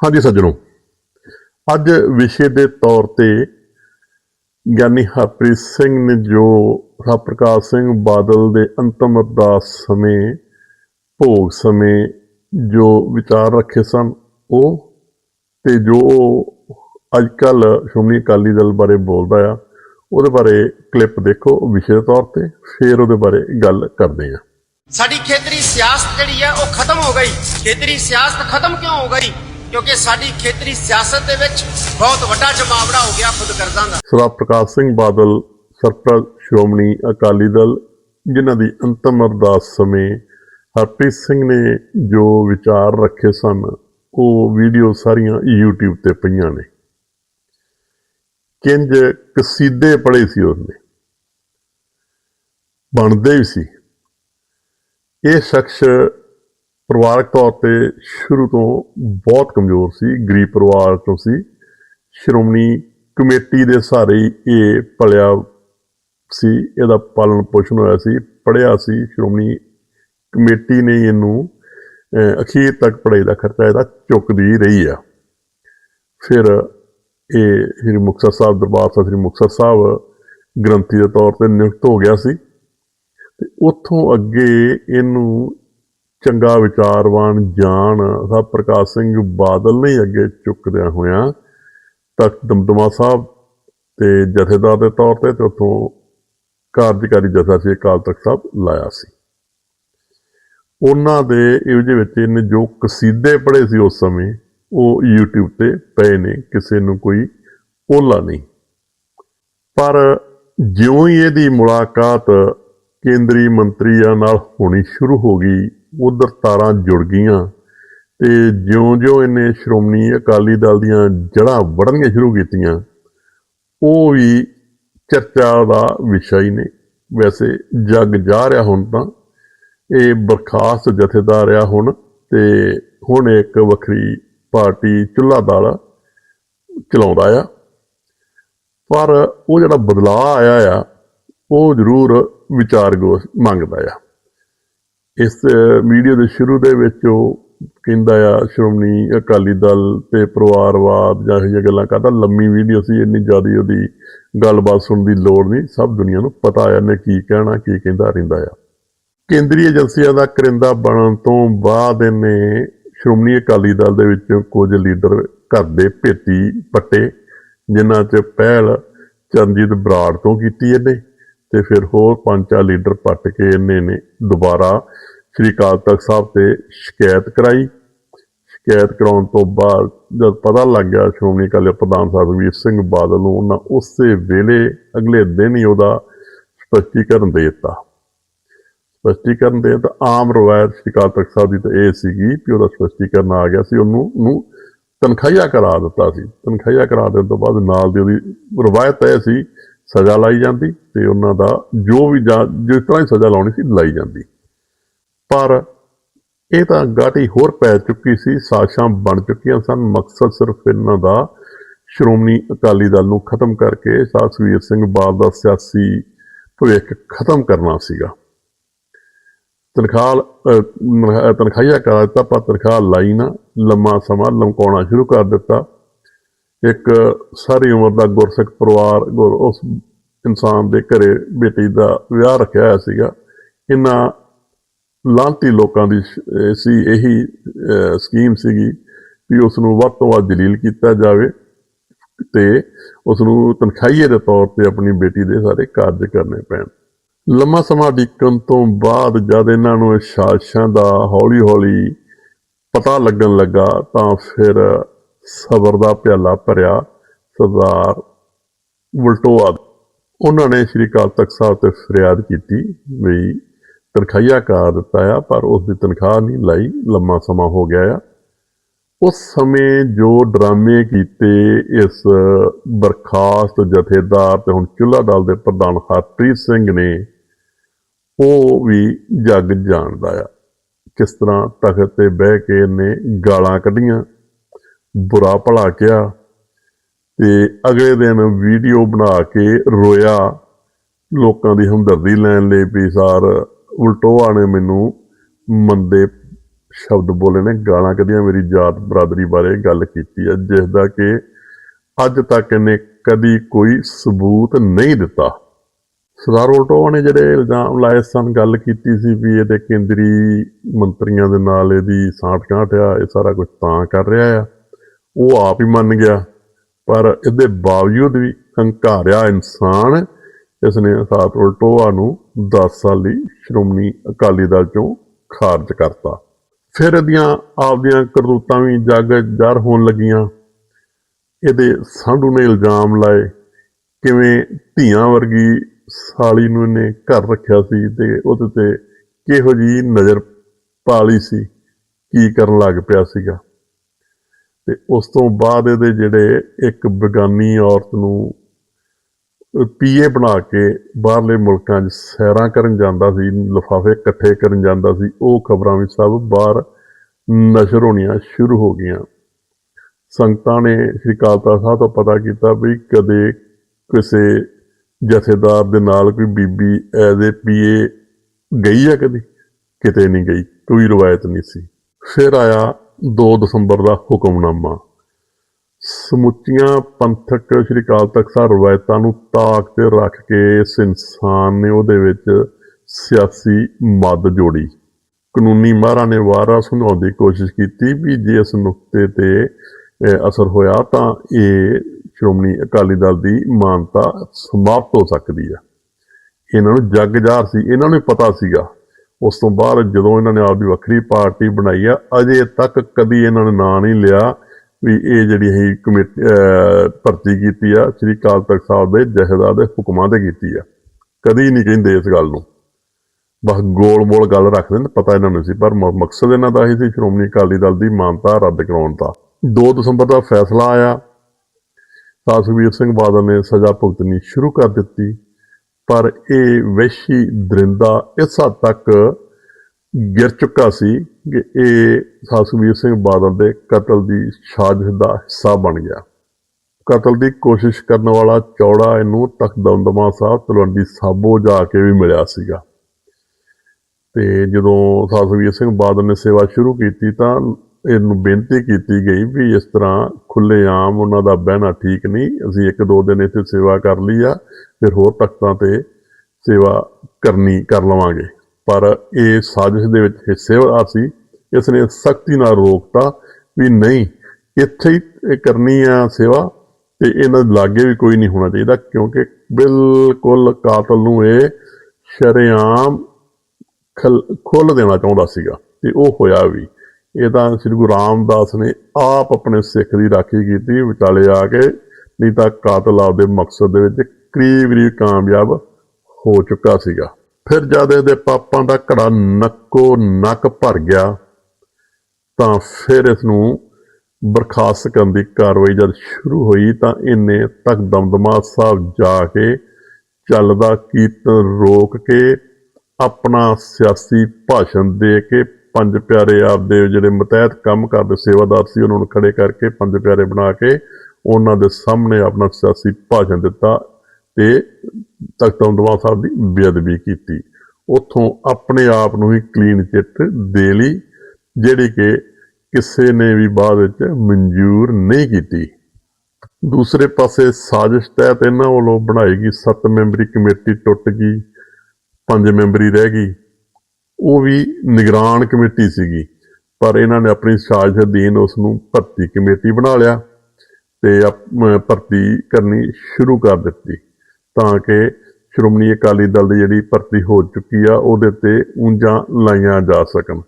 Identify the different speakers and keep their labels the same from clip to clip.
Speaker 1: ਹਾਂਜੀ ਸੱਜਣੋ, ਅੱਜ ਵਿਸ਼ੇ ਦੇ ਤੌਰ ਤੇ ਗਿਆਨੀ ਹਰਪ੍ਰੀਤ ਸਿੰਘ ਨੇ ਜੋ ਰਾ ਪ੍ਰਕਾਸ਼ ਸਿੰਘ ਬਾਦਲ ਦੇ ਅੰਤਮ ਅਰਦਾਸ ਸਮੇਂ, ਭੋਗ ਸਮੇਂ ਜੋ ਵਿਚਾਰ ਰੱਖੇ ਸਨ, ਉਹ ਤੇ ਜੋ ਅੱਜ ਕੱਲ ਸ਼੍ਰੋਮਣੀ ਅਕਾਲੀ ਦਲ ਬਾਰੇ ਬੋਲਦਾ ਆ, ਉਹਦੇ ਬਾਰੇ ਕਲਿੱਪ ਦੇਖੋ ਵਿਸ਼ੇ ਦੇ ਤੌਰ ਤੇ, ਫਿਰ ਉਹਦੇ ਬਾਰੇ ਗੱਲ ਕਰਦੇ ਹਾਂ
Speaker 2: ਸਾਡੀ ਖੇਤਰੀ ਸਿਆਸਤ ਜਿਹੜੀ ਆ, ਉਹ ਖਤਮ ਹੋ ਗਈ। ਖੇਤਰੀ ਸਿਆਸਤ ਖਤਮ ਕਿਉਂ ਹੋ ਗਈ? ਕਿਉਂਕਿ ਸਾਡੀ ਖੇਤਰੀ ਸਿਆਸਤ ਦੇ ਵਿੱਚ ਬਹੁਤ ਵੱਡਾ ਜਮਾਵੜਾ ਹੋ ਗਿਆ ਖੁਦ ਦਾ।
Speaker 1: ਸਰਦਾਰ ਪ੍ਰਕਾਸ਼ ਸਿੰਘ ਬਾਦਲ, ਸਰਪ੍ਰਸਤ ਸ਼੍ਰੋਮਣੀ ਅਕਾਲੀ ਦਲ, ਜਿਨ੍ਹਾਂ ਦੀ ਅੰਤਮ ਅਰਦਾਸ ਸਮੇਂ ਹਰਪ੍ਰੀਤ ਸਿੰਘ ਨੇ ਜੋ ਵਿਚਾਰ ਰੱਖੇ ਸਨ, ਉਹ ਵੀਡੀਓ ਸਾਰੀਆਂ YouTube ਤੇ ਪਈਆਂ ਨੇ। ਕਿੰਜ ਕਸੀਦੇ ਪੜ੍ਹੇ ਸੀ ਉਹਨੇ। ਬਣਦੇ ਵੀ ਸੀ। ਇਹ ਸ਼ਖਸ ਪਰਿਵਾਰਕ ਤੌਰ ਤੇ ਸ਼ੁਰੂ ਤੋਂ ਬਹੁਤ ਕਮਜ਼ੋਰ ਸੀ, ਗਰੀਬ ਪਰਿਵਾਰ ਤੋਂ ਸੀ। ਸ਼੍ਰੋਮਣੀ ਕਮੇਟੀ ਦੇ ਸਹਾਰੇ ਹੀ ਇਹ ਪਲਿਆ ਸੀ, ਇਹਦਾ ਪਾਲਣ ਪੋਸ਼ਣ ਹੋਇਆ ਸੀ ਪੜਿਆ ਸੀ। ਸ਼੍ਰੋਮਣੀ ਕਮੇਟੀ ਨੇ ਇਹਨੂੰ ਅਖੀਰ ਤੱਕ ਪੜ੍ਹਾਈ ਦਾ ਖਰਚਾ ਇਹਦਾ ਚੁੱਕਦੀ ਰਹੀ ਆ। ਫਿਰ ਇਹ ਸ੍ਰੀ ਮੁਕਤਸਰ ਸਾਹਿਬ ਦਰਬਾਰ ਸਾਹਿਬ, ਸ੍ਰੀ ਮੁਕਤਸਰ ਸਾਹਿਬ ਗ੍ਰੰਥੀ ਦੇ ਤੌਰ ਤੇ ਨਿਯੁਕਤ ਹੋ ਗਿਆ ਸੀ। ਤੇ ਉੱਥੋਂ ਅੱਗੇ ਇਹਨੂੰ ਚੰਗਾ ਵਿਚਾਰਵਾਨ ਜਾਣ ਸਾਹਿਬ ਪ੍ਰਕਾਸ਼ ਸਿੰਘ ਬਾਦਲ ਨੇ ਅੱਗੇ ਚੁੱਕਦਿਆਂ ਹੋਇਆਂ ਤਖਤ ਦਮਦਮਾ ਸਾਹਿਬ ਤੇ ਜਥੇਦਾਰ ਦੇ ਤੌਰ ਤੇ ਤੇ ਉੱਥੋਂ ਕਾਰਜਕਾਰੀ ਜਥਾ ਸੀ, ਅਕਾਲ ਤਖਤ ਸਾਹਿਬ ਲਾਇਆ ਸੀ। ਉਹਨਾਂ ਦੇ ਇਹਦੇ ਵਿੱਚ ਇਹਨੇ ਜੋ ਕਸੀਦੇ ਪੜ੍ਹੇ ਸੀ ਉਸ ਸਮੇਂ, ਉਹ YouTube ਤੇ ਪਏ ਨੇ, ਕਿਸੇ ਨੂੰ ਕੋਈ ਓਲਾ ਨਹੀਂ। ਪਰ ਜਿਉਂ ਹੀ ਇਹਦੀ ਮੁਲਾਕਾਤ ਕੇਂਦਰੀ ਮੰਤਰੀਆਂ ਨਾਲ ਹੋਣੀ ਸ਼ੁਰੂ ਹੋ ਗਈ ਉਧਰ ਤਾਰਾਂ ਜੁੜ ਗਈਆਂ ਤੇ ਜਿਉਂ-ਜਿਉਂ ਇਹਨੇ ਸ਼੍ਰੋਮਣੀ ਅਕਾਲੀ ਦਲ ਦੀਆਂ ਜੜ੍ਹਾਂ ਵੜਨੀਆਂ ਸ਼ੁਰੂ ਕੀਤੀਆਂ, ਉਹ ਵੀ ਚਰਚਾ ਦਾ ਵਿਸ਼ਾ ਹੀ ਨੇ ਵੈਸੇ ਜੱਗ ਜਾ ਰਿਹਾ ਹੁਣ ਤਾਂ, ਇਹ ਬਰਖਾਸਤ ਜਥੇਦਾਰ ਆ ਹੁਣ ਤੇ ਹੁਣ ਇੱਕ ਵੱਖਰੀ ਪਾਰਟੀ ਚੁੱਲ੍ਹਾ ਦਲ ਚਲਾਉਂਦਾ ਆ। ਪਰ ਉਹ ਜਿਹੜਾ ਬਦਲਾਅ ਆਇਆ ਆ, ਉਹ ਜ਼ਰੂਰ ਵਿਚਾਰਗੋਸ਼ ਮੰਗਦਾ ਆ। ਇਸ ਵੀਡੀਓ ਦੇ ਸ਼ੁਰੂ ਦੇ ਵਿੱਚ ਉਹ ਕਹਿੰਦਾ ਆ, ਸ਼੍ਰੋਮਣੀ ਅਕਾਲੀ ਦਲ ਤੇ ਪਰਿਵਾਰਵਾਦ ਜਾਂ ਇਹ ਜਿਹੀਆਂ ਗੱਲਾਂ ਕਰਦਾ। ਲੰਮੀ ਵੀਡੀਓ ਸੀ, ਇੰਨੀ ਜ਼ਿਆਦਾ ਉਹਦੀ ਗੱਲਬਾਤ ਸੁਣਨ ਦੀ ਲੋੜ ਨਹੀਂ। ਸਭ ਦੁਨੀਆ ਨੂੰ ਪਤਾ ਆ ਇਹਨੇ ਕੀ ਕਹਿਣਾ, ਕੀ ਕਹਿੰਦਾ, ਰਹਿੰਦਾ ਆ। ਕੇਂਦਰੀ ਏਜੰਸੀਆਂ ਦਾ ਕਰਿੰਦਾ ਬਣਨ ਤੋਂ ਬਾਅਦ ਇਹਨੇ ਸ਼੍ਰੋਮਣੀ ਅਕਾਲੀ ਦਲ ਦੇ ਵਿੱਚੋਂ ਕੁਝ ਲੀਡਰ ਘਰ ਦੇ ਭੇਤੀ ਪੱਟੇ, ਜਿਨ੍ਹਾਂ 'ਚ ਪਹਿਲ ਚਰਨਜੀਤ ਬਰਾੜ ਤੋਂ ਕੀਤੀ ਇਹਨੇ। ਤੇ ਫਿਰ ਹੋਰ ਪੰਜ ਚਾਰ ਲੀਡਰ ਪੱਟ ਕੇ ਇਹਨੇ ਨੇ ਦੁਬਾਰਾ ਸ੍ਰੀ ਅਕਾਲ ਤਖਤ ਸਾਹਿਬ ਤੇ ਸ਼ਿਕਾਇਤ ਕਰਾਈ। ਸ਼ਿਕਾਇਤ ਕਰਾਉਣ ਤੋਂ ਬਾਅਦ ਜਦ ਪਤਾ ਲੱਗ ਗਿਆ ਸ਼੍ਰੋਮਣੀ ਅਕਾਲੀ ਪ੍ਰਧਾਨ ਸਾਹਿਬ ਵੀਰ ਸਿੰਘ ਬਾਦਲ ਨੂੰ ਉਹਨਾਂ ਉਸੇ ਵੇਲੇ ਅਗਲੇ ਦਿਨ ਹੀ ਉਹਦਾ ਸਪਸ਼ਟੀਕਰਨ ਦੇ ਦਿੱਤਾ। ਸਪਸ਼ਟੀਕਰਨ ਦੇ ਤਾਂ ਆਮ ਰਵਾਇਤ ਸ੍ਰੀ ਅਕਾਲ ਤਖਤ ਸਾਹਿਬ ਦੀ ਤਾਂ ਇਹ ਸੀਗੀ ਕਿ ਉਹਦਾ ਸਪਸ਼ਟੀਕਰਨ ਆ ਗਿਆ ਸੀ, ਉਹਨੂੰ ਨੂੰ ਤਨਖਾਹੀਆ ਕਰਾ ਦਿੱਤਾ ਸੀ। ਤਨਖਾਹੀਆ ਕਰਾ ਦੇਣ ਤੋਂ ਬਾਅਦ ਨਾਲ ਦੀ ਉਹਦੀ ਰਵਾਇਤ ਇਹ ਸੀ ਸਜ਼ਾ ਲਾਈ ਜਾਂਦੀ ਤੇ ਉਹਨਾਂ ਦਾ ਜੋ ਵੀ ਜਾਂ ਜਿਸ ਤਰ੍ਹਾਂ ਹੀ ਸਜ਼ਾ ਲਾਉਣੀ ਸੀ ਲਾਈ ਜਾਂਦੀ। ਪਰ ਇਹ ਤਾਂ ਗਾਟੀ ਹੋਰ ਪੈ ਚੁੱਕੀ ਸੀ ਸਾਸ਼ਾਂ ਬਣ ਚੁੱਕੀਆਂ ਸਨ। ਮਕਸਦ ਸਿਰਫ ਇਹਨਾਂ ਦਾ ਸ਼੍ਰੋਮਣੀ ਅਕਾਲੀ ਦਲ ਨੂੰ ਖਤਮ ਕਰਕੇ ਸਾਸਵੀਰ ਸਿੰਘ ਬਾਲ ਦਾ ਸਿਆਸੀ ਭਵਿੱਖ ਖਤਮ ਕਰਨਾ ਸੀਗਾ। ਤਨਖਾਹ ਅਹ, ਮ- ਤਨਖਾਹੀਆ ਕਰਾ ਦਿੱਤਾ ਪਰ ਤਨਖਾਹ ਲਾਈ ਨਾ। ਲੰਮਾ ਸਮਾਂ ਲਮਕਾਉਣਾ ਸ਼ੁਰੂ ਕਰ ਦਿੱਤਾ। ਇੱਕ ਸਾਰੀ ਉਮਰ ਦਾ ਗੁਰਸਿੱਖ ਪਰਿਵਾਰ ਗੁਰ ਉਸ ਇਨਸਾਨ ਦੇ ਘਰੇ ਬੇਟੀ ਦਾ ਵਿਆਹ ਰੱਖਿਆ ਹੋਇਆ ਸੀਗਾ। ਇਹਨਾਂ ਲਾਂਤੀ ਲੋਕਾਂ ਦੀ ਸੀ ਇਹੀ ਸਕੀਮ ਸੀਗੀ ਵੀ ਉਸ ਨੂੰ ਵੱਧ ਤੋਂ ਵੱਧ ਜਲੀਲ ਕੀਤਾ ਜਾਵੇ ਤੇ ਉਸ ਨੂੰ ਤਨਖਾਹੀਏ ਦੇ ਤੌਰ ਤੇ ਆਪਣੀ ਬੇਟੀ ਦੇ ਸਾਰੇ ਕਾਰਜ ਕਰਨੇ ਪੈਣ। ਲੰਮਾ ਸਮਾਂ ਡਿੱਕਣ ਤੋਂ ਬਾਅਦ ਜਦ ਇਹਨਾਂ ਨੂੰ ਇਹ ਸਾਜ਼ਿਸ਼ਾਂ ਦਾ ਹੌਲੀ-ਹੌਲੀ ਪਤਾ ਲੱਗਣ ਲੱਗਾ ਤਾਂ ਫਿਰ ਸਬਰ ਦਾ ਪਿਆਲਾ ਭਰਿਆ ਸਰਦਾਰ ਵਲਟੋਆ ਉਹਨਾਂ ਨੇ ਸ਼੍ਰੀ ਅਕਾਲ ਤਖਤ ਸਾਹਿਬ ਤੇ ਫਰਿਆਦ ਕੀਤੀ ਵੀ ਤਨਖਾਹੀਆ ਕਰ ਦਿੱਤਾ ਆ, ਪਰ ਉਸ ਦੀ ਤਨਖਾਹ ਨਹੀਂ ਲਾਈ, ਲੰਮਾ ਸਮਾਂ ਹੋ ਗਿਆ ਆ। ਉਸ ਸਮੇਂ ਜੋ ਡਰਾਮੇ ਕੀਤੇ ਇਸ ਬਰਖਾਸਤ ਜਥੇਦਾਰ ਤੇ ਹੁਣ ਚੁੱਲ੍ਹਾ ਦਲ ਦੇ ਪ੍ਰਧਾਨ ਹਰਪ੍ਰੀਤ ਸਿੰਘ ਨੇ, ਉਹ ਵੀ ਜੱਗ ਜਾਣਦਾ ਆ। ਕਿਸ ਤਰ੍ਹਾਂ ਤਖਤ ਤੇ ਬਹਿ ਕੇ ਇਹਨੇ ਗਾਲਾਂ ਕੱਢੀਆਂ ਬੁਰਾ ਭਲਾ ਕਿਹਾ ਤੇ ਅਗਲੇ ਦਿਨ ਵੀਡੀਓ ਬਣਾ ਕੇ ਰੋਇਆ। ਲੋਕਾਂ ਦੀ ਹਮਦਰਦੀ ਲੈਣ ਲਈ ਵੀ ਸਰ ਉਲਟੋਆ ਨੇ ਮੈਨੂੰ ਮੰਦੇ ਸ਼ਬਦ ਬੋਲੇ ਨੇ। ਗਾਲਾਂ ਕਦੀਆਂ ਮੇਰੀ ਜਾਤ ਬਰਾਦਰੀ ਬਾਰੇ ਗੱਲ ਕੀਤੀ ਹੈ ਜਿਸ ਦਾ ਕਿ ਅੱਜ ਤੱਕ ਇਹਨੇ ਕਦੀ ਕੋਈ ਸਬੂਤ ਨਹੀਂ ਦਿੱਤਾ। ਸਰਦਾਰ ਉਲਟੋਆ ਨੇ ਜਿਹੜੇ ਇਲਜ਼ਾਮ ਲਾਏ ਸਨ, ਗੱਲ ਕੀਤੀ ਸੀ ਵੀ ਇਹਦੇ ਕੇਂਦਰੀ ਮੰਤਰੀਆਂ ਦੇ ਨਾਲ ਇਹਦੀ ਸਾਂਠ ਗਾਂਠ ਆ, ਇਹ ਸਾਰਾ ਕੁਝ ਤਾਂ ਕਰ ਰਿਹਾ ਆ। ਉਹ ਆਪ ਹੀ ਮੰਨ ਗਿਆ। ਪਰ ਇਹਦੇ ਬਾਵਜੂਦ ਵੀ ਹੰਕਾਰਿਆ ਇਨਸਾਨ, ਇਸਨੇ ਸਾਤ ਉਲਟੋਆ ਨੂੰ 10 ਸਾਲ ਲਈ ਸ਼੍ਰੋਮਣੀ ਅਕਾਲੀ ਦਲ ਚੋਂ ਖਾਰਜ ਕਰਤਾ। ਫਿਰ ਇਹਦੀਆਂ ਆਪਦੀਆਂ ਕਰਤੂਤਾਂ ਵੀ ਜੱਗ ਜ਼ਾਹਰ ਹੋਣ ਲੱਗੀਆਂ। ਇਹਦੇ ਸਾਂਢੂ ਨੇ ਇਲਜ਼ਾਮ ਲਾਏ ਕਿਵੇਂ ਧੀਆਂ ਵਰਗੀ ਸਾਲੀ ਨੂੰ ਇਹਨੇ ਘਰ ਰੱਖਿਆ ਸੀ ਤੇ ਉਹਦੇ ਤੇ ਕਿਹੋ ਜੀ ਨਜ਼ਰ ਪਾਲੀ ਸੀ, ਕੀ ਕਰਨ ਲੱਗ ਪਿਆ ਸੀਗਾ। ਤੇ ਉਸ ਤੋਂ ਬਾਅਦ ਇਹਦੇ ਜਿਹੜੇ ਇੱਕ ਬੇਗਾਨੀ ਔਰਤ ਨੂੰ ਪੀਏ ਬਣਾ ਕੇ ਬਾਹਰਲੇ ਮੁਲਕਾਂ 'ਚ ਸੈਰਾਂ ਕਰਨ ਜਾਂਦਾ ਸੀ, ਲਿਫਾਫੇ ਇਕੱਠੇ ਕਰਨ ਜਾਂਦਾ ਸੀ, ਉਹ ਖਬਰਾਂ ਵੀ ਸਭ ਬਾਹਰ ਨਸ਼ਰ ਹੋਣੀਆਂ ਸ਼ੁਰੂ ਹੋ ਗਈਆਂ। ਸੰਗਤਾਂ ਨੇ ਸ੍ਰੀ ਅਕਾਲ ਤਖਤ ਸਾਹਿਬ ਤੋਂ ਪਤਾ ਕੀਤਾ ਵੀ ਕਦੇ ਕਿਸੇ ਜਥੇਦਾਰ ਦੇ ਨਾਲ ਕੋਈ ਬੀਬੀ ਐਜ਼ ਏ ਪੀਏ ਗਈ ਆ ਕਦੀ? ਕਿਤੇ ਨਹੀਂ ਗਈ, ਕੋਈ ਰਵਾਇਤ ਨਹੀਂ ਸੀ। ਫਿਰ ਆਇਆ 2 ਦਸੰਬਰ ਦਾ ਹੁਕਮਨਾਮਾ। ਸਮੁੱਚੀਆਂ ਪੰਥਕ ਸ੍ਰੀ ਅਕਾਲ ਤਖਤ ਸਾਹਿਬ ਰਵਾਇਤਾਂ ਨੂੰ ਤਾਕ ਤੇ ਰੱਖ ਕੇ ਇਸ ਇਨਸਾਨ ਨੇ ਉਹਦੇ ਵਿੱਚ ਸਿਆਸੀ ਮੱਦ ਜੋੜੀ। ਕਾਨੂੰਨੀ ਮਾਹਰਾਂ ਨੇ ਵਾਰਾ ਸੁਣਾਉਣ ਦੀ ਕੋਸ਼ਿਸ਼ ਕੀਤੀ ਵੀ ਜੇ ਇਸ ਨੁਕਤੇ ਤੇ ਅਸਰ ਹੋਇਆ ਤਾਂ ਇਹ ਸ਼੍ਰੋਮਣੀ ਅਕਾਲੀ ਦਲ ਦੀ ਮਾਨਤਾ ਸਮਾਪਤ ਹੋ ਸਕਦੀ ਹੈ ਇਹਨਾਂ ਨੂੰ ਜੱਗ ਜ਼ਾਹਰ ਸੀ। ਇਹਨਾਂ ਨੂੰ ਪਤਾ ਸੀਗਾ ਉਸ ਤੋਂ ਬਾਅਦ ਜਦੋਂ ਇਹਨਾਂ ਨੇ ਆਪਦੀ ਵੱਖਰੀ ਪਾਰਟੀ ਬਣਾਈ ਆ, ਅਜੇ ਤੱਕ ਕਦੀ ਇਹਨਾਂ ਨੇ ਨਾਂ ਨਹੀਂ ਲਿਆ ਵੀ ਇਹ ਜਿਹੜੀ ਹੈ ਕਮੇਟੀ ਭਰਤੀ ਕੀਤੀ ਆ, ਸ੍ਰੀ ਅਕਾਲ ਤਖਤ ਸਾਹਿਬ ਦੇ ਜਥੇਦਾਰ ਦੇ ਹੁਕਮਾਂ ਤੇ ਕੀਤੀ ਆ। ਕਦੀ ਨਹੀਂ ਕਹਿੰਦੇ ਇਸ ਗੱਲ ਨੂੰ। ਬਸ ਗੋਲ-ਮੋਲ ਗੱਲ ਰੱਖਦੇ ਨੇ, ਪਤਾ ਇਹਨਾਂ ਨੂੰ ਸੀ, ਪਰ ਮਕਸਦ ਇਹਨਾਂ ਦਾ ਹੀ ਸੀ ਸ਼੍ਰੋਮਣੀ ਅਕਾਲੀ ਦਲ ਦੀ ਮਾਨਤਾ ਰੱਦ ਕਰਾਉਣ ਦਾ। 2 ਦਸੰਬਰ ਦਾ ਫੈਸਲਾ ਆਇਆ। ਤਾਂ ਸੁਖਬੀਰ ਸਿੰਘ ਬਾਦਲ ਨੇ ਸਜ਼ਾ ਭੁਗਤਣੀ ਸ਼ੁਰੂ ਕਰ ਦਿੱਤੀ। ਪਰ ਇਹ ਵੈਸ਼ੀ ਦਰਿੰਦਾ ਇਸ ਹੱਦ ਤੱਕ ਗਿਰ ਚੁੱਕਾ ਸੀ ਕਿ ਇਹ ਸੁਖਬੀਰ ਸਿੰਘ ਬਾਦਲ ਦੇ ਕਤਲ ਦੀ ਸਾਜ਼ਿਸ਼ ਦਾ ਹਿੱਸਾ ਬਣ ਗਿਆ। ਕਤਲ ਦੀ ਕੋਸ਼ਿਸ਼ ਕਰਨ ਵਾਲਾ ਚੌੜਾ ਇਹਨੂੰ ਤਖਦਮਦਮਾ ਸਾਹਿਬ, ਤਲਵੰਡੀ ਸਾਬੋ ਜਾ ਕੇ ਵੀ ਮਿਲਿਆ ਸੀਗਾ। ਤੇ ਜਦੋਂ ਸੁਖਬੀਰ ਸਿੰਘ ਬਾਦਲ ਨੇ ਸੇਵਾ ਸ਼ੁਰੂ ਕੀਤੀ ਤਾਂ ਇਹਨੂੰ ਬੇਨਤੀ ਕੀਤੀ ਗਈ ਵੀ ਇਸ ਤਰ੍ਹਾਂ ਖੁੱਲ੍ਹੇਆਮ ਉਹਨਾਂ ਦਾ ਬਹਿਣਾ ਠੀਕ ਨਹੀਂ, ਅਸੀਂ ਇੱਕ ਦੋ ਦਿਨ ਇੱਥੇ ਸੇਵਾ ਕਰ ਲਈ ਆ, ਫਿਰ ਹੋਰ ਤਖਤਾਂ ਤੇ ਸੇਵਾ ਕਰਨੀ, ਕਰ ਲਵਾਂਗੇ। ਪਰ ਇਹ ਸਾਜ਼ਿਸ਼ ਦੇ ਵਿੱਚ ਹਿੱਸੇਵਾਰ ਸੀ, ਇਸ ਨੇ ਸਖਤੀ ਨਾਲ ਰੋਕਤਾ ਵੀ ਨਹੀਂ, ਇੱਥੇ ਹੀ ਕਰਨੀ ਆ ਸੇਵਾ ਤੇ ਇਹਨਾਂ ਦੇ ਲਾਗੇ ਵੀ ਕੋਈ ਨਹੀਂ ਹੋਣਾ ਚਾਹੀਦਾ, ਕਿਉਂਕਿ ਬਿਲਕੁਲ ਕਾਤਲ ਨੂੰ ਇਹ ਸ਼ਰੇਆਮ ਖੋਲ ਦੇਣਾ ਚਾਹੁੰਦਾ ਸੀਗਾ ਤੇ ਉਹ ਹੋਇਆ ਵੀ। ਇਹ ਤਾਂ ਸ੍ਰੀ ਗੁਰੂ ਰਾਮਦਾਸ ਨੇ ਆਪ ਆਪਣੇ ਸਿੱਖ ਦੀ ਰਾਖੀ ਕੀਤੀ, ਵਿਚਾਲੇ ਆ ਕੇ ਨਹੀਂ ਤਾਂ ਕਾਤਲ ਆਪਦੇ ਮਕਸਦ ਦੇ ਵਿੱਚ ਕਰੀਬ ਕਰੀਬ ਕਾਮਯਾਬ ਹੋ ਚੁੱਕਾ ਸੀਗਾ। ਫਿਰ ਜਦ ਇਹਦੇ ਪਾਪਾਂ ਦਾ ਘੜਾ ਨੱਕੋ ਨੱਕ ਭਰ ਗਿਆ, ਤਾਂ ਫਿਰ ਇਸ ਨੂੰ ਬਰਖਾਸਤ ਕਰਨ ਦੀ ਕਾਰਵਾਈ ਜਦ ਸ਼ੁਰੂ ਹੋਈ, ਤਾਂ ਇਹਨੇ ਤੱਕ ਦਮਦਮਾ ਸਾਹਿਬ ਜਾ ਕੇ ਚੱਲਦਾ ਕੀਰਤਨ ਰੋਕ ਕੇ ਆਪਣਾ ਸਿਆਸੀ ਭਾਸ਼ਣ ਦੇ ਕੇ ਪੰਜ ਪਿਆਰੇ ਆਪਦੇ ਜਿਹੜੇ ਮਤਹਿਤ ਕੰਮ ਕਰਦੇ, ਸੇਵਾਦਾਰ ਸੀ, ਉਹਨਾਂ ਨੂੰ ਖੜੇ ਕਰਕੇ ਪੰਜ ਪਿਆਰੇ ਬਣਾ ਕੇ ਉਹਨਾਂ ਦੇ ਸਾਹਮਣੇ ਆਪਣਾ ਸਿਆਸੀ ਭਾਸ਼ਣ ਦਿੱਤਾ ਤੇ ਤਖਤ ਦਮਦਮਾ ਸਾਹਿਬ ਦੀ ਬੇਅਦਬੀ ਕੀਤੀ। ਉੱਥੋਂ ਆਪਣੇ ਆਪ ਨੂੰ ਹੀ ਕਲੀਨ ਚਿੱਟ ਦੇ ਲਈ, ਜਿਹੜੀ ਕਿ ਕਿਸੇ ਨੇ ਵੀ ਬਾਅਦ ਵਿੱਚ ਮਨਜ਼ੂਰ ਨਹੀਂ ਕੀਤੀ। ਦੂਸਰੇ ਪਾਸੇ ਸਾਜ਼ਿਸ਼ ਤਹਿਤ ਇਹਨਾਂ ਵੱਲੋਂ ਬਣਾਈ ਗਈ ਸੱਤ ਮੈਂਬਰੀ ਕਮੇਟੀ ਟੁੱਟ ਗਈ, ਪੰਜ ਮੈਂਬਰੀ ਰਹਿ ਗਈ। ਉਹ ਵੀ ਨਿਗਰਾਨ ਕਮੇਟੀ ਸੀਗੀ, ਪਰ ਇਹਨਾਂ ਨੇ ਆਪਣੀ ਸਾਜ਼ਿਸ਼ ਅਧੀਨ ਉਸ ਨੂੰ ਭਰਤੀ ਕਮੇਟੀ ਬਣਾ ਲਿਆ ਤੇ ਭਰਤੀ ਕਰਨੀ ਸ਼ੁਰੂ ਕਰ ਦਿੱਤੀ, ਤਾਂ ਕਿ ਸ਼੍ਰੋਮਣੀ ਅਕਾਲੀ ਦਲ ਦੀ ਜਿਹੜੀ ਭਰਤੀ ਹੋ ਚੁੱਕੀ ਆ, ਉਹਦੇ ਤੇ ਉਂਝਾਂ ਲਾਈਆਂ ਜਾ ਸਕਣ।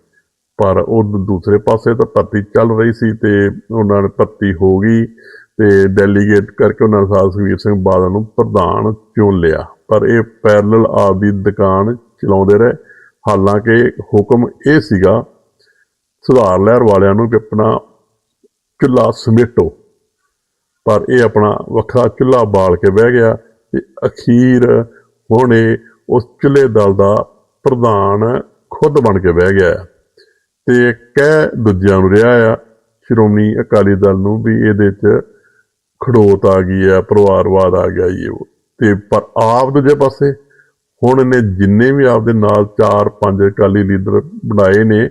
Speaker 1: ਪਰ ਉਹ ਦੂਸਰੇ ਪਾਸੇ ਤਾਂ ਭਰਤੀ ਚੱਲ ਰਹੀ ਸੀ ਤੇ ਉਹਨਾਂ ਨੇ ਭਰਤੀ ਹੋ ਗਈ ਤੇ ਡੈਲੀਗੇਟ ਕਰਕੇ ਉਹਨਾਂ ਨੇ ਸਾਧ ਸੁਖਬੀਰ ਸਿੰਘ ਬਾਦਲ ਨੂੰ ਪ੍ਰਧਾਨ ਚੁਣ ਲਿਆ। ਪਰ ਇਹ ਪੈਰਲਲ ਆਪਦੀ ਦੁਕਾਨ ਚਲਾਉਂਦੇ ਰਹੇ ਹਾਲਾਂਕਿ ਹੁਕਮ ਇਹ ਸੀਗਾ, ਸੁਧਾਰ ਲਹਿਰ ਵਾਲਿਆਂ ਨੂੰ ਕਿ ਆਪਣਾ ਚੁੱਲ੍ਹਾ ਸਮੇਟੋ। ਪਰ ਇਹ ਆਪਣਾ ਵੱਖਰਾ ਚੁੱਲ੍ਹਾ ਬਾਲ ਕੇ ਬਹਿ ਗਿਆ ਤੇ ਅਖੀਰ ਹੁਣ ਇਹ ਉਸ ਚੁੱਲ੍ਹੇ ਦਲ ਦਾ ਪ੍ਰਧਾਨ ਖੁਦ ਬਣ ਕੇ ਬਹਿ ਗਿਆ। ਤੇ ਕਹਿ ਦੂਜਿਆਂ ਨੂੰ ਰਿਹਾ ਆ, ਸ਼੍ਰੋਮਣੀ ਅਕਾਲੀ ਦਲ ਨੂੰ ਵੀ ਇਹਦੇ 'ਚ ਖੜੋਤ ਆ ਗਈ ਆ, ਪਰਿਵਾਰਵਾਦ ਆ ਗਿਆ ਇਹ ਉਹ। ਤੇ ਪਰ ਆਪ ਦੂਜੇ ਪਾਸੇ ਹੁਣ ਇਹਨੇ ਜਿੰਨੇ ਵੀ ਆਪਦੇ ਨਾਲ 4-5 ਅਕਾਲੀ ਲੀਡਰ ਬਣਾਏ ਨੇ,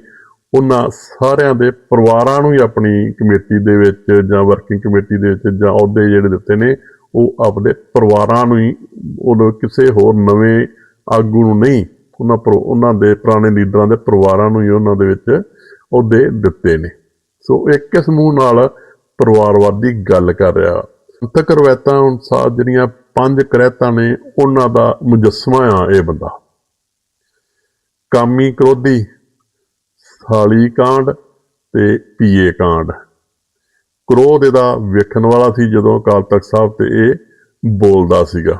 Speaker 1: ਉਹਨਾਂ ਸਾਰਿਆਂ ਦੇ ਪਰਿਵਾਰਾਂ ਨੂੰ ਹੀ ਆਪਣੀ ਕਮੇਟੀ ਦੇ ਵਿੱਚ ਜਾਂ ਵਰਕਿੰਗ ਕਮੇਟੀ ਦੇ ਵਿੱਚ ਜਾਂ ਅਹੁਦੇ ਜਿਹੜੇ ਦਿੱਤੇ ਨੇ, ਉਹ ਆਪਦੇ ਪਰਿਵਾਰਾਂ ਨੂੰ ਹੀ ਉਹ ਕਿਸੇ ਹੋਰ ਨਵੇਂ ਆਗੂ ਨੂੰ ਨਹੀਂ, ਉਹਨਾਂ ਪਰ, ਉਹਨਾਂ ਦੇ ਪੁਰਾਣੇ ਲੀਡਰਾਂ ਦੇ ਪਰਿਵਾਰਾਂ ਨੂੰ ਹੀ ਉਹਨਾਂ ਦੇ ਵਿੱਚ ਅਹੁਦੇ ਦਿੱਤੇ ਨੇ। ਸੋ ਇੱਕ ਕਿਸ ਨਾਲ ਪਰਿਵਾਰਵਾਦੀ ਗੱਲ ਕਰ ਰਿਹਾ। ਅੰਤਕ ਰਵਾਇਤਾਂ ਅਨੁਸਾਰ ਜਿਹੜੀਆਂ ਪੰਜ ਕਰਹਿਤਾਂ ਨੇ ਉਹਨਾਂ ਦਾ ਮੁਜੱਸਮਾ ਆ ਇਹ ਬੰਦਾ। ਕਾਮੀ ਕ੍ਰੋਧੀ, ਸਾਲੀ ਕਾਂਡ ਤੇ ਪੀਏ ਕਾਂਡ। ਕ੍ਰੋਧ ਇਹਦਾ ਵੇਖਣ ਵਾਲਾ ਸੀ ਜਦੋਂ ਅਕਾਲ ਤਖਤ ਸਾਹਿਬ ਤੇ ਇਹ ਬੋਲਦਾ ਸੀਗਾ।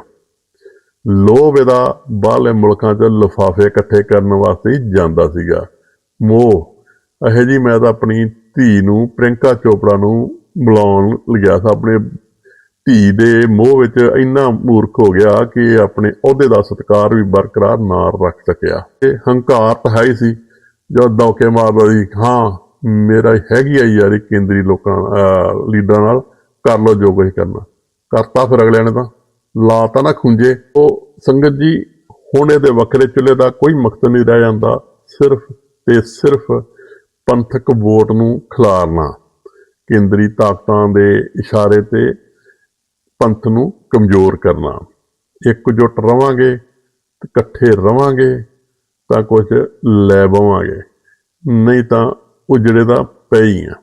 Speaker 1: ਲੋਭ ਇਹਦਾ ਬਾਹਰਲੇ ਮੁਲਕਾਂ 'ਚ ਲਿਫਾਫੇ ਇਕੱਠੇ ਕਰਨ ਵਾਸਤੇ ਜਾਂਦਾ ਸੀਗਾ। ਮੋਹ, ਇਹ ਜੀ ਮੈਂ ਤਾਂ ਆਪਣੀ ਧੀ ਨੂੰ ਪ੍ਰਿੰਕਾ ਚੋਪੜਾ ਨੂੰ ਬੁਲਾਉਣ ਲੱਗਿਆ ਸੀ, ਆਪਣੇ ਧੀ ਦੇ ਮੋਹ ਵਿੱਚ ਇੰਨਾ ਮੂਰਖ ਹੋ ਗਿਆ ਕਿ ਆਪਣੇ ਅਹੁਦੇ ਦਾ ਸਤਿਕਾਰ ਵੀ ਬਰਕਰਾਰ ਨਾ ਰੱਖ ਸਕਿਆ। ਇਹ ਹੰਕਾਰ ਤਾਂ ਹੈ ਹੀ ਸੀ। ਜਦ ਦੌਕੇ ਮਾਰਦਾ ਸੀ ਹਾਂ, ਮੇਰਾ ਹੈਗੀ ਆ ਯਾਰ ਕੇਂਦਰੀ ਲੋਕਾਂ ਲੀਡਰਾਂ ਨਾਲ, ਕਰ ਲੋ ਜੋ ਕੁਝ ਕਰਨਾ। ਕਰਤਾ ਫਿਰ ਅਗਲਿਆਂ ਨੇ ਤਾਂ। ਲਾ ਤਾਂ ਨਾ ਖੁੰਝੇ। ਉਹ ਸੰਗਤ ਜੀ, ਹੁਣ ਇਹਦੇ ਵੱਖਰੇ ਚੁੱਲ੍ਹੇ ਦਾ ਕੋਈ ਮਕਸਦ ਨਹੀਂ ਰਹਿ ਜਾਂਦਾ। ਸਿਰਫ ਤੇ ਸਿਰਫ ਪੰਥਕ ਵੋਟ ਨੂੰ ਖਿਲਾਰਨਾ। ਕੇਂਦਰੀ ਤਾਕਤਾਂ ਦੇ ਇਸ਼ਾਰੇ ਤੇ ਪੰਥ ਨੂੰ ਕਮਜ਼ੋਰ ਕਰਨਾ। ਇਕਜੁੱਟ ਰਵਾਂਗੇ ਤੇ ਇਕੱਠੇ ਰਵਾਂਗੇ ਤਾਂ ਕੁਝ ਲੈ ਬਵਾਂਗੇ। ਨਹੀਂ ਤਾਂ ਉਜੜੇ ਦਾ ਪੈ ਹੀ ਆ।